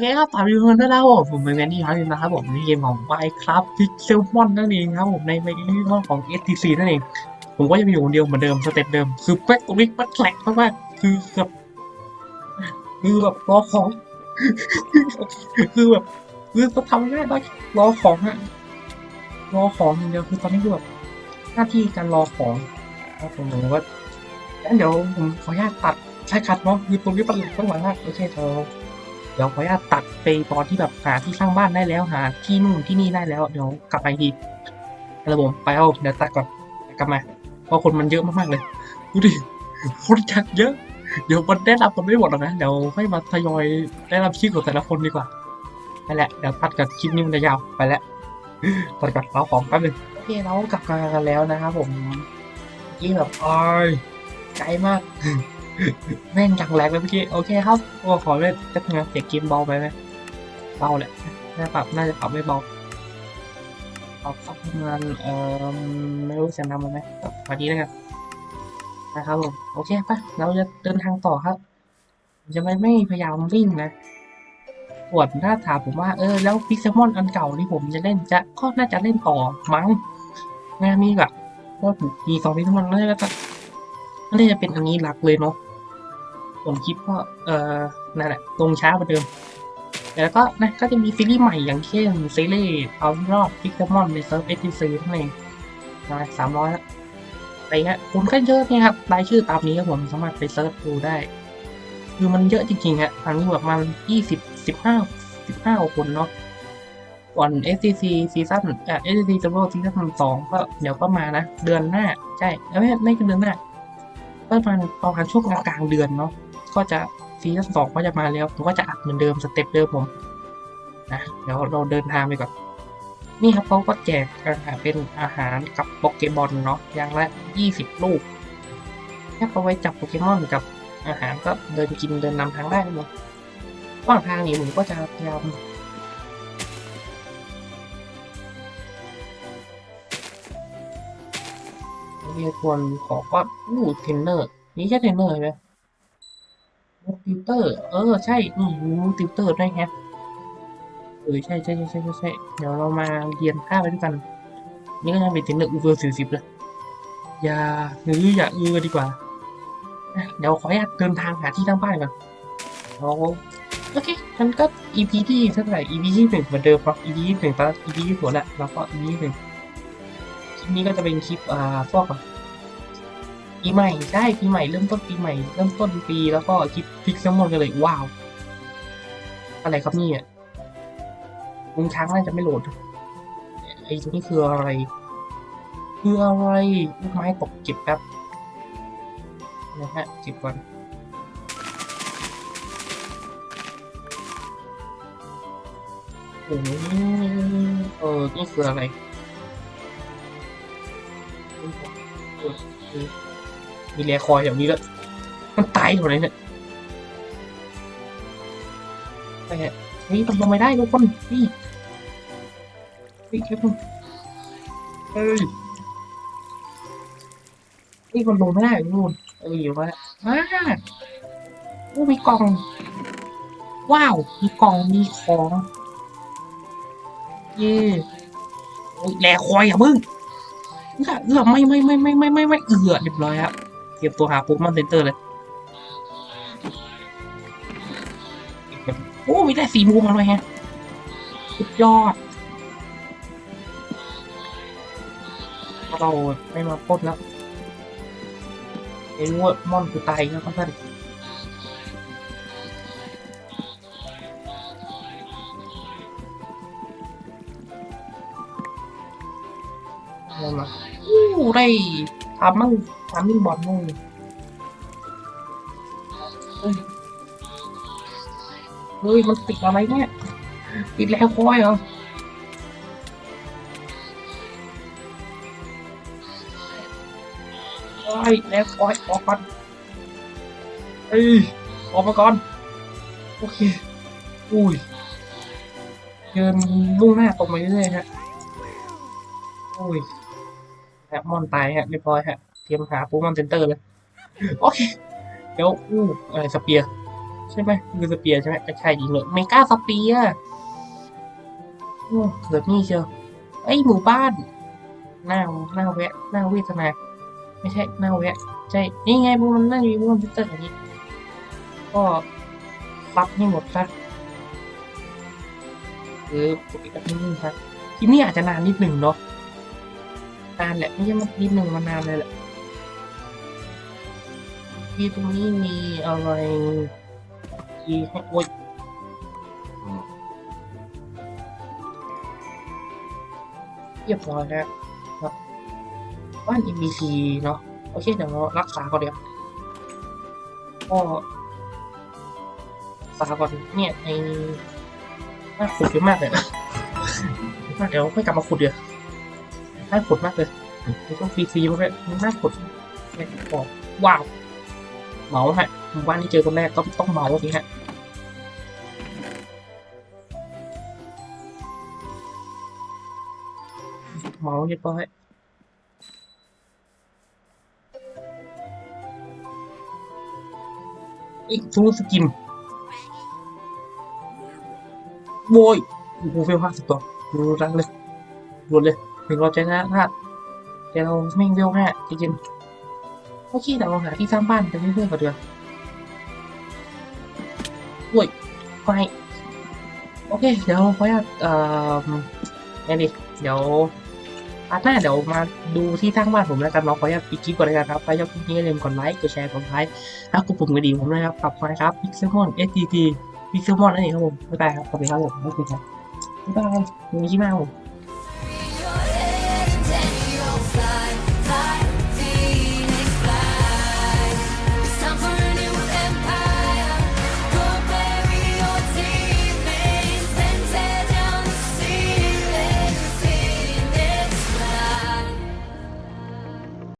เคครับตามดูกันด้วยนะครับผมผมเป็นแมนนี่ครับนะครับผมในเกมของ Minecraft Pixelmon นั่นเองครับผมในเกมของ STC นั่นเอง ผมก็ยังอยู่คนเดียวเหมือนเดิมสเต็ปเดิม คือแป๊กตรงนี้มันแหลกมากๆคือแบบคือแบบรอของ คือแบบคือจะทำไม่ได้ได้รอของฮะรอของอย่างเดียวคือตอนนี้คือแบบหน้าที่การรอของครับผมผมว่างั้นเดี๋ยวผมขออนุญาตตัดใช้คัดเนาะคือตรงนี้มันแหลกมากโอเคเธอ เดี๋ยวขออนุญาตตัดไปตอนที่แบบหาที่สร้างบ้านได้แล้วหาที่นู่นที่นี่ได้แล้วเดี๋ยวกลับไปทีระบบไปเอาเดี๋ยวตัดก่อนกลับมาเพราะคนมันเยอะมากๆเลยดูดิคนจัดเยอะ เดี๋ยวมันได้รับกันไม่หมดหรอกนะเดี๋ยวค่อยมาทยอยได้รับชื่อของแต่ละคนดีกว่าไปแหละเดี๋ยวตัดกับคลิปนี้มันจะยาวไปแล้วตัดกับเราของแป๊บนึงโอเคเรากลับมากันแล้วนะครับผมยี่แบบอ้อยไกลมาก แม่งจังแรงเลยเมื่อกี้ โอเคครับก็ขอเล่นจะทำงานเสียงเกมเบาไปไหมเบาแหละน่าปรับน่าจะปรับไม่เบาปรับสักประมาณเอ่อไม่รู้เสียงดังไหมพอดีแล้วกันนะครับผมโอเคไปเราจะเดินทางต่อครับ จะไม่ไม่พยายามวิ่งนะส่วนถ้าถามผมว่าเออแล้วพิกซมอนอันเก่าที่ผมจะเล่นจะก็น่าจะเล่นต่อมั้งงานนี้แบบว่ามีสองพิกซมอนแล้วก็ น่าจะเป็นอันนี้หลักเลยเนาะผมคิดว่าเออนั่นแหละลงช้ากว่าเดิม แล้วก็นะก็จะมีซีรีส์ใหม่อย่างเช่นซีรีส์เอารอบพิกซมอนในเซิร์ฟเอทีซีนั่นเองมาสามร้อยละอะไรเงี้ยคนก็เยอะเนี่ยครับรายชื่อตามนี้ครับผมสามารถไปเซิร์ชดูได้ คือมันเยอะจริงๆฮะทางนี้แบบมายี่สิบสิบห้าสิบห้าคนเนาะก่อน SCC ซีซั่นเอ่อ SCC Server ซีซั่นสองก็เดี๋ยวก็มานะ เดือนหน้า ใช่ไม่ไม่ใช่เดือนหน้า ก็ประมาณประมาณช่วงกลางเดือนเนาะก็จะซีซั่นสองก็จะมาแล้วผมก็จะอัดเหมือนเดิมสเต็ปเดิมผมนะเดี๋ยวเราเดินทางไปก่อนนี่ครับเขาก็แจกเป็นอาหารกับโปเกมอนเนาะอย่างละยี่สิบลูกแค่เอาไว้จับโปเกมอนกับอาหารก็เดินกินเดินนำทางได้เลยระหว่างทางนี้ผมก็จะพยายาม เรียกควรขอก็อู้เทรนเนอร์ นี่ใช่เทรนเนอร์ใช่ไหมมูติวเตอร์ เออ ใช่ อืมมูติวเตอร์ด้วยแฮะเออใช่ใช่ใช่ใช่ใช่ใช่เดี๋ยวเรามาเรียนค่าไปด้วยกัน นี่ก็ยังเป็นเทรนเนอร์อูเวอร์สี่สิบเลยอย่าหรืออย่าอือดีกว่า เดี๋ยวขออนุญาตเดินทางหาที่ตั้งบ้านก่อนเอาโอเคมันก็ EP ที่เท่าไหร่ EP ที่หนึ่งเหมือนเดิมครับ EP ที่หนึ่งตอน EP ที่หัวแหละแล้วก็ EP ที่หนึ่งคลิปนี้ก็จะเป็นคลิปอ่าพวกแบบ ปีใหม่ใช่ปีใหม่เริ่มต้นปีใหม่ เริ่มต้นปีแล้วก็คลิปพิกซ์มอนกันเลยว้าว อะไรครับนี่อะลุงช้างน่าจะไม่โหลดไอ้ตรงนี้คืออะไร คืออะไรลูกไม้ตกเก็บแป๊บนะฮะเก็บก่อนโอ้โหเออนี่คืออะไรเอ อเออมีแรคอยแบบนี้แล้ว มันตายอยู่ไหนเนี่ยแต่เฮ้ยมันลงไม่ได้ทุกคนนี่เฮ้ยแค่นึงเฮ้ยนี่มันลงไม่ได้นู่นเอออยู่ว่าอ่าโอ้มีกล่อง ว้าว มีกล่อง มีของ เย่แหลคอยอย่ามึงเอือเออไม่ไม่ไม่ไม่ไม่ไม่ไม่เอือเรียบร้อยครับ เตรียมตัวหาโปเกมอนเซ็นเตอร์เลย โอ้มีได้สีมูมาเลยฮะสุดยอด เราไม่มาปล้นแล้วไอ้รู้ว่ามอนกูตายแล้วก็ได้ อะไรมาอู้ได้ทำมั่งทำมิ่งบอลมั่งเฮ้ยเฮ้ยมันติดอะไรเนี่ย ติดแล้วคอยเหรอโอ้ยแล้วโอ้ยออกก่อนเอ้ยออกมาก่อน โอเค อุ้ยเดินมุ่งหน้าตรงไปเรื่อยๆฮะอุ้ย ฮะมอนตายฮะเรียบร้อยฮะเตรียมหาปูมอนเซนเตอร์เลยโอเคเดี๋ยวอู้อะไรสเปียร์ใช่ไหมคือสเปียร์ใช่ไหมใช่จริงเลยเมกาสเปียร์โอ้เกิดนี่เชียวไอหมู่บ้านหน้าหน้าแวะหน้าเวทนา ไม่ใช่หน้าแวะใช่นี่ไงพวกมันน่าจะมีพวกมันพิเตอร์อย่างนี้ ก็รับให้หมดซะหรือปกติก็ที่นี่ครับที่นี่อาจจะนานนิดหนึ่งเนาะ นานแหละไม่ใช่มันนิดหนึ่งมานานเลยแหละที่ตรงนี้มีอะไรที่ให้โอ๊ยเรียบร้อยแล้วครับบ้าน MBC เนาะโอเค เดี๋ยวเรารักษาก่อนเดี๋ยวก็รักษาก่อนเนี่ยในน่าขุดเยอะมากเลยน่าเดี๋ยวค่อยกลับมาขุดเดี๋ยว น่าขุดมากเลยไม่ต้องฟรีๆมากเลยน่าขุดเนี่บอกว้าวเมาฮะหมู่บ้านที่เจอคนแรกก็ต้องเมาสิฮะเมาเรียบร้อยอีกทูสกินโวยโอ้โหเฟลห้าสิบตัวดูรังเลยรวดเลย ถึงเราจะชนะพลาดแต่เราไม่เวลห้าจริงๆโอเคเดี๋ยวเราหาที่สร้างบ้านไปเรื่อยๆก่อนเดือนไปโอเค เดี๋ยวขออนุญาตเอ่อไงดิเดี๋ยวอาร์ตหน้าเดี๋ยวมาดูที่ทั้งบ้านผมแล้วกันเนาะขออนุญาตปิดคลิปก่อนเลยกันครับไปชอบคลิปนี้อย่าลืมกดไลค์กดแชร์กดไลค์แล้วกดปุ่มกระดิ่งผมด้วยครับขอบคุณครับ Pixelmon STT Pixelmon นั่นเองครับผมบ๊ายบายครับขอบคุณครับผมบ๊ายบายมีที่มาผม